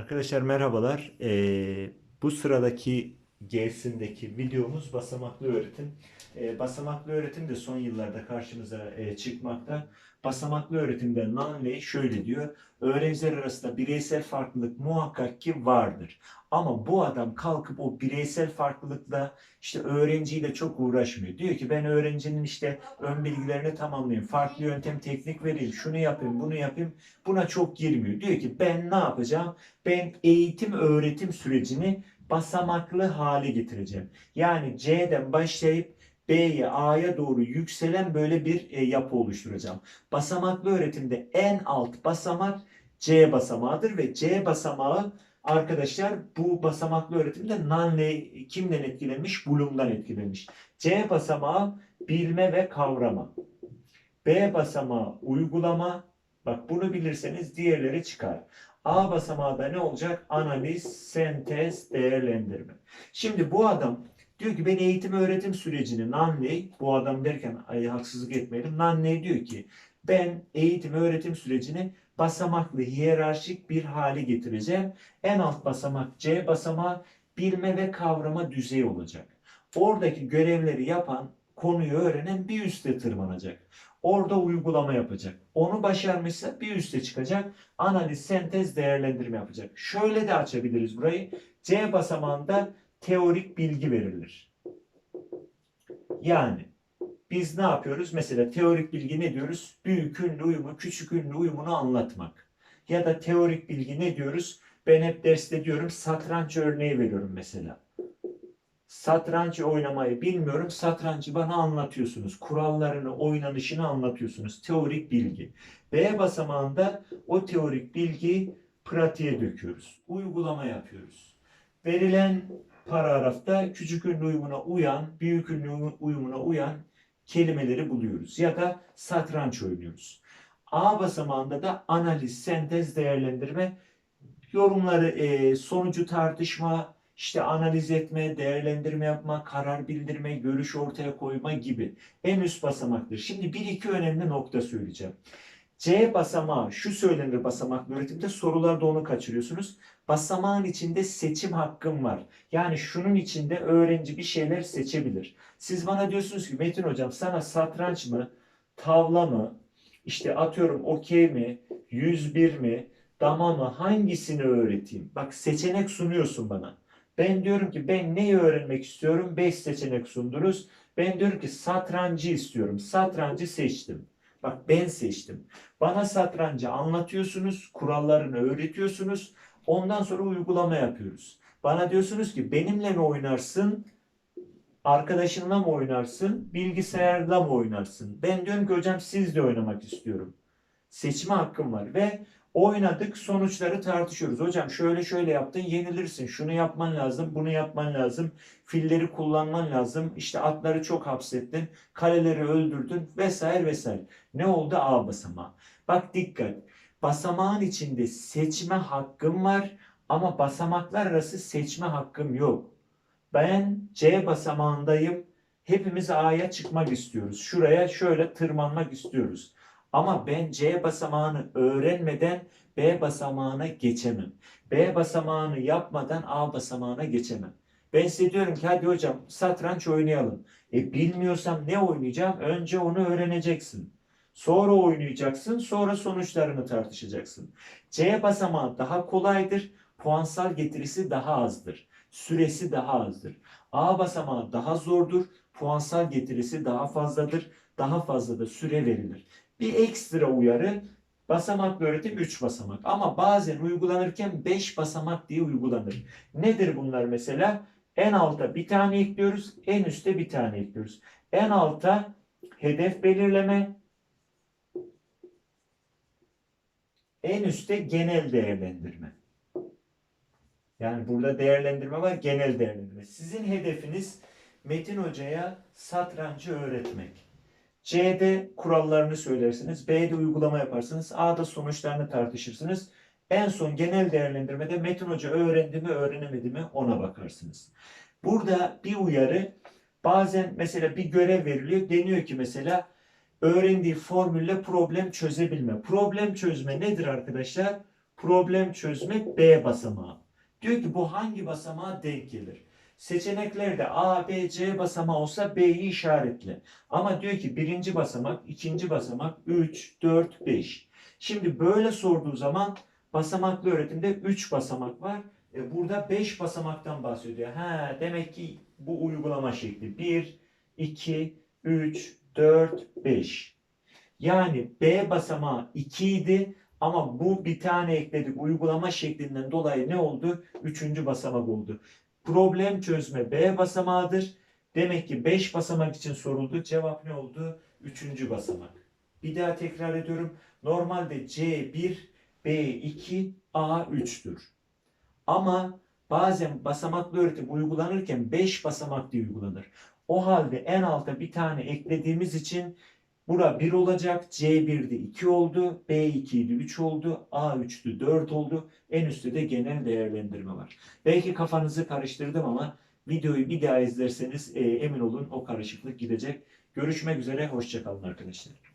Arkadaşlar merhabalar. Ee, bu sıradaki G'sindeki videomuz basamaklı öğretim. Ee, basamaklı öğretim de son yıllarda karşımıza e, çıkmakta. Basamaklı öğretimde Nunley şöyle diyor. Öğrenciler arasında bireysel farklılık muhakkak ki vardır. Ama bu adam kalkıp o bireysel farklılıkla işte öğrenciyle çok uğraşmıyor. Diyor ki ben öğrencinin işte ön bilgilerini tamamlayayım. Farklı yöntem teknik vereyim. Şunu yapayım bunu yapayım. Buna çok girmiyor. Diyor ki ben ne yapacağım? Ben eğitim öğretim sürecini basamaklı hale getireceğim. Yani C'den başlayıp B'ye, A'ya doğru yükselen böyle bir e, yapı oluşturacağım. Basamaklı öğretimde en alt basamak C basamağıdır ve C basamağı arkadaşlar bu basamaklı öğretimde Nunley kimden etkilenmiş? Bloom'dan etkilenmiş. C basamağı bilme ve kavrama. B basamağı uygulama. Bak bunu bilirseniz diğerleri çıkar. A basamağı da ne olacak? Analiz, sentez, değerlendirme. Şimdi bu adam diyor ki ben eğitim öğretim sürecini Nunley, bu adam derken ay, haksızlık etmeyelim. Nunley diyor ki ben eğitim öğretim sürecini basamaklı, hiyerarşik bir hale getireceğim. En alt basamak C basamağı bilme ve kavrama düzeyi olacak. Oradaki görevleri yapan, konuyu öğrenen bir üste tırmanacak. Orada uygulama yapacak. Onu başarmışsa bir üste çıkacak. Analiz, sentez, değerlendirme yapacak. Şöyle de açabiliriz burayı. C basamağında teorik bilgi verilir. Yani biz ne yapıyoruz? Mesela teorik bilgi ne diyoruz? Büyük ünlü uyumu, küçük ünlü uyumunu anlatmak. Ya da teorik bilgi ne diyoruz? Ben hep derste diyorum satranç örneği veriyorum mesela. Satranç oynamayı bilmiyorum. Satrancı bana anlatıyorsunuz. Kurallarını, oynanışını anlatıyorsunuz. Teorik bilgi. B basamağında o teorik bilgiyi pratiğe döküyoruz. Uygulama yapıyoruz. Verilen paragrafta küçük ünlü uyumuna uyan, büyük ünlü uyumuna uyan kelimeleri buluyoruz. Ya da satranç oynuyoruz. A basamağında da analiz, sentez, değerlendirme, yorumları, sonucu tartışma, işte analiz etme, değerlendirme yapma, karar bildirme, görüş ortaya koyma gibi en üst basamaktır. Şimdi bir iki önemli nokta söyleyeceğim. C basamağı, şu söylenir basamaklı öğretimde sorularda onu kaçırıyorsunuz. Basamağın içinde seçim hakkım var. Yani şunun içinde öğrenci bir şeyler seçebilir. Siz bana diyorsunuz ki Metin hocam sana satranç mı, tavla mı, işte atıyorum okey mi, 101 mi, dama mı hangisini öğreteyim? Bak seçenek sunuyorsun bana. Ben diyorum ki ben neyi öğrenmek istiyorum? 5 seçenek sundunuz. Ben diyorum ki satrancı istiyorum. Satrancı seçtim. Bak ben seçtim. Bana satrancı anlatıyorsunuz, kurallarını öğretiyorsunuz. Ondan sonra uygulama yapıyoruz. Bana diyorsunuz ki benimle mi oynarsın, arkadaşınla mı oynarsın, bilgisayarla mı oynarsın? Ben diyorum ki hocam sizle oynamak istiyorum. Seçme hakkım var ve oynadık sonuçları tartışıyoruz. Hocam şöyle şöyle yaptın yenilirsin. Şunu yapman lazım, bunu yapman lazım. Filleri kullanman lazım. İşte atları çok hapsettin. Kaleleri öldürdün vesaire vesaire. Ne oldu? A basamağı. Bak dikkat. Basamağın içinde seçme hakkım var ama basamaklar arası seçme hakkım yok. Ben C basamağındayım. Hepimiz A'ya çıkmak istiyoruz. Şuraya şöyle tırmanmak istiyoruz. Ama ben C basamağını öğrenmeden B basamağına geçemem. B basamağını yapmadan A basamağına geçemem. Ben size diyorum ki hadi hocam satranç oynayalım. E bilmiyorsam ne oynayacağım? Önce onu öğreneceksin. Sonra oynayacaksın, sonra sonuçlarını tartışacaksın. C basamağı daha kolaydır, puansal getirisi daha azdır. Süresi daha azdır. A basamağı daha zordur, puansal getirisi daha fazladır, daha fazla da süre verilir. Bir ekstra uyarı basamaklı öğretim 3 basamak ama bazen uygulanırken 5 basamak diye uygulanır. Nedir bunlar mesela? En alta bir tane ekliyoruz, en üste bir tane ekliyoruz. En alta hedef belirleme, en üstte genel değerlendirme. Yani burada değerlendirme var, genel değerlendirme. Sizin hedefiniz Metin Hoca'ya satrancı öğretmek. C'de kurallarını söylersiniz, B'de uygulama yaparsınız, A'da sonuçlarını tartışırsınız. En son genel değerlendirmede Metin Hoca öğrendi mi, öğrenemedi mi ona bakarsınız. Burada bir uyarı, bazen mesela bir görev veriliyor, deniyor ki mesela öğrendiği formülle problem çözebilme. Problem çözme nedir arkadaşlar? problem çözme B basamağı. Diyor ki bu hangi basamağa denk gelir? Seçeneklerde A, B, C basamağı olsa B'yi işaretle. Ama diyor ki birinci basamak, ikinci basamak, 3, 4, 5. Şimdi böyle sorduğu zaman basamaklı öğretimde 3 basamak var. E burada 5 basamaktan bahsediyor. Ha, demek ki bu uygulama şekli. 1, 2, 3, 4, 5. Yani B basamağı 2 idi ama bu bir tane ekledik. Uygulama şeklinden dolayı ne oldu? Üçüncü basamak oldu. Problem çözme B basamağıdır. Demek ki 5 basamak için soruldu. Cevap ne oldu? Üçüncü basamak. Bir daha tekrar ediyorum. Normalde C1, B2, A3'tür. Ama bazen basamaklı öğretim uygulanırken 5 basamak diye uygulanır. O halde en alta bir tane eklediğimiz için bura 1 olacak. C1'de 2 oldu. B2'de 3 oldu. A3'de 4 oldu. En üstte de genel değerlendirme var. Belki kafanızı karıştırdım ama videoyu bir daha izlerseniz e, emin olun o karışıklık gidecek. Görüşmek üzere. Hoşçakalın arkadaşlar.